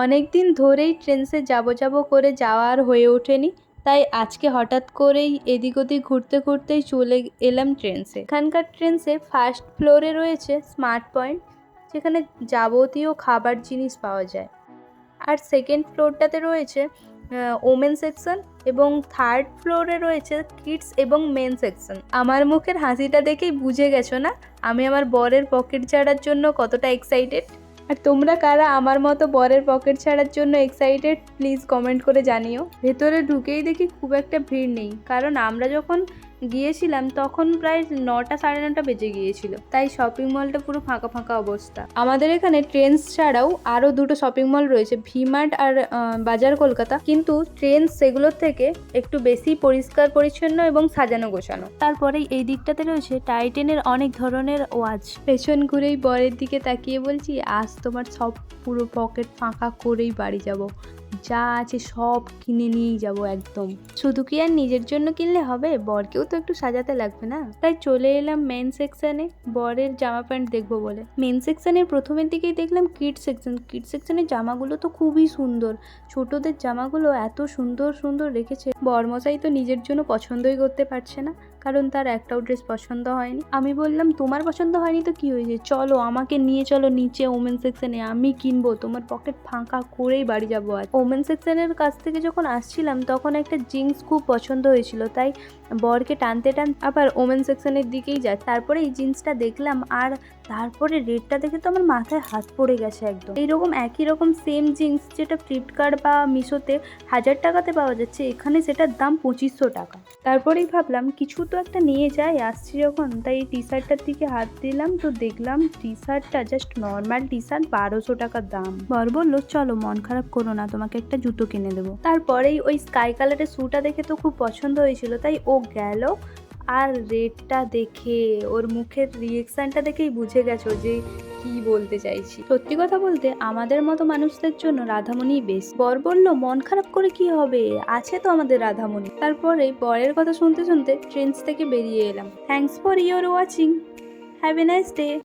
অনেক দিন ধরেই ট্রেন্সে যাব যাব করে যাওয়া আর হয়ে ওঠেনি, তাই আজকে হঠাৎ করেই এদিক ওদিক ঘুরতে ঘুরতেই চলে এলাম ট্রেন্সে। এখানকার ট্রেন্সে ফার্স্ট ফ্লোরে রয়েছে স্মার্ট পয়েন্ট, যেখানে যাবতীয় খাবার জিনিস পাওয়া যায়। আর সেকেন্ড ফ্লোরটাতে রয়েছে ওমেন সেকশন এবং থার্ড ফ্লোরে রয়েছে কিডস এবং মেন সেকশন। আমার মুখের হাসিটা দেখেই বুঝে গেছো না? আমি আমার বরের পকেট ছাড়ার জন্য কতটা এক্সাইটেড? আর তোমরা কারা আমার মতো বরের পকেট ছাড়ার জন্য এক্সাইটেড প্লিজ কমেন্ট করে জানিও। ভেতরে ঢুকেই দেখি খুব একটা ভিড় নেই। কারণ আমরা যখন গিয়েছিলাম, তখন প্রায় নটা সাড়ে নটা বেজে গিয়েছিল। তাই শপিং মলটা পুরো ফাঁকা ফাঁকা অবস্থা। আমাদের এখানে ট্রেন্স ছাড়াও আরও দুটো শপিং মল রয়েছে, ভিমার্ট আর বাজার কলকাতা। কিন্তু ট্রেন্স সেগুলোর থেকে একটু বেশি পরিষ্কার, পরিচ্ছন্ন এবং সাজানো, গোছানো। তারপরে এই দিকটাতে রয়েছে টাইটেনের অনেক ধরনের ওয়াচ পেছন ঘুরেই বরের দিকে তাকিয়ে বলছি, আজ তোমার সব পুরো পকেট ফাঁকা করেই বাড়ি যাব। যা আছে সব কিনে নিয়েই যাব একদম। শুধু কি আর নিজের জন্য কিনলে হবে? বরকেও তো একটু সাজাতে লাগবে না? তাই চলে এলাম মেন সেকশনে বরের জামা প্যান্ট দেখব বলে। মেন সেকশনের প্রথমের দিকেই দেখলাম কিড সেকশন কিড সেকশনের জামাগুলো তো খুবই সুন্দর। ছোটদের জামাগুলো এত সুন্দর সুন্দর রেখেছে। বরমশাই তো নিজের জন্য পছন্দই করতে পারছে না। কারণ তার একটাও ড্রেস পছন্দ হয়নি। আমি বললাম, তোমার পছন্দ হয়নি তো কি হয়েছে? চলো, আমাকে নিয়ে চলো নিচে ওমেন সেকশনে আমি কিনবো। তোমার পকেট ফাঁকা করেই বাড়ি যাব আজ। ওমেন সেকশনের কাছ থেকে যখন আসছিলাম, তখন একটা জিন্স খুব পছন্দ হয়েছিল। তাই বরকে টানতে টান আবার ওমেন সেকশনের দিকেই যায় তারপরে এই জিন্সটা দেখলাম, আর তারপরে রেটটা দেখে তো আমার মাথায় হাত পড়ে গেছে একদম। এইরকম একই রকম সেম জিন্স যেটা ফ্লিপকার্ট বা মিশোতে হাজার টাকাতে পাওয়া যাচ্ছে, এখানে সেটার দাম পঁচিশশো টাকা। তারপরেই ভাবলাম, কিছু তো একটা নিয়ে যাই। আসছি যখন, তাই এই টি শার্টটার দিকে হাত দিলাম, তো দেখলাম টি শার্টটা জাস্ট নর্মাল টি শার্ট বারোশো টাকা দাম। বর বলল, চলো, মন খারাপ করো না, তোমাকে একটা জুতো কিনে দেবো। তারপরেই ওই স্কাই কালারের শ্যুটা দেখে তো খুব পছন্দ হয়েছিল, তাই ও গেল। আর রেটটা দেখে, ওর মুখের রিয়েকশানটা দেখেই বুঝে গেছো যে কি বলতে চাইছি? সত্যি কথা বলতে আমাদের মতো মানুষদের জন্য রাধামণি বেশ বর বলল, মন খারাপ করে কি হবে? আছে তো আমাদের রাধামণি। তারপরে বরের কথা শুনতে শুনতে ট্রেন্স থেকে বেরিয়ে এলাম। Thanks for your watching have a nice day